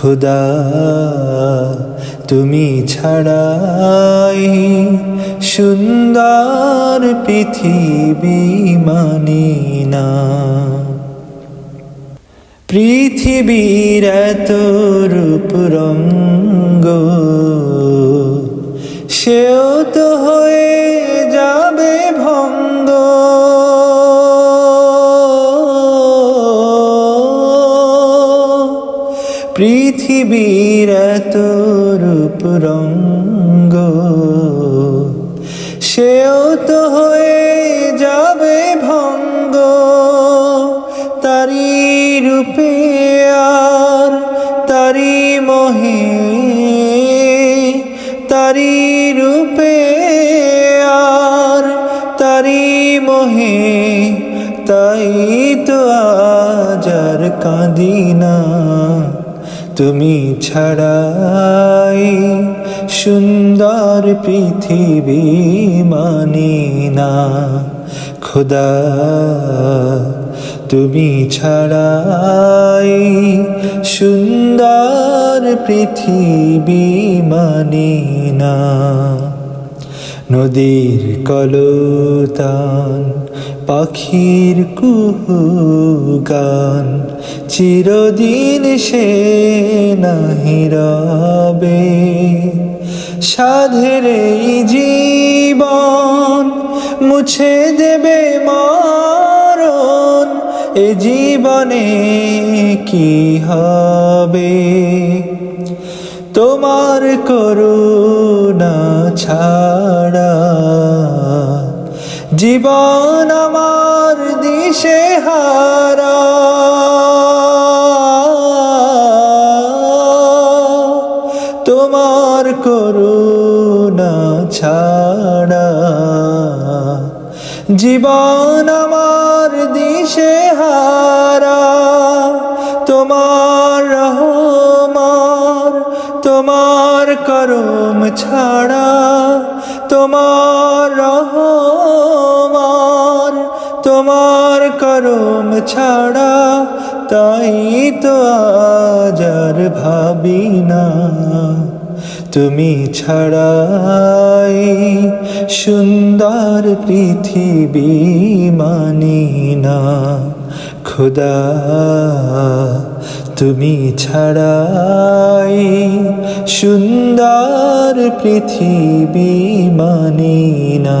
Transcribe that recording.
খোদা তুমি ছাড়াই সুন্দর পৃথিবী মানি না। পৃথিবীর এত রূপ রঙ্গ সেও পৃথিবীর রূপ রঙ্গ, সেও তো হয়ে যাবে ভঙ্গ তারি রূপে আর তারি মোহে তারি রূপে আর তারি মোহে, তাই তো আজার কাঁদি না। তুমি ছাড়াই সুন্দর পৃথিবী মানি না। খুদা তুমি ছাড়াই সুন্দর পৃথিবী মানি না। নদীর কলতান, পাখির কুহু গান চিরদিন সে নাহি সাধের এই জীবন মুছে দেবে মারণ, এ জীবনে কি হবে? তোমার করুণা ছাড়া জীবন আমার দিশে হারা। তোমার করুণা ছাড়া জীবন আমার দিশে হারা। তোমার রহমার তোমার করম ছাড়া তোমার করম ছাড়া তাই তো আজার ভাবি না। তুমি ছাড়াই সুন্দর পৃথিবী মানি না। খোদা, তুমি ছাড়াই সুন্দর পৃথিবী মানি না।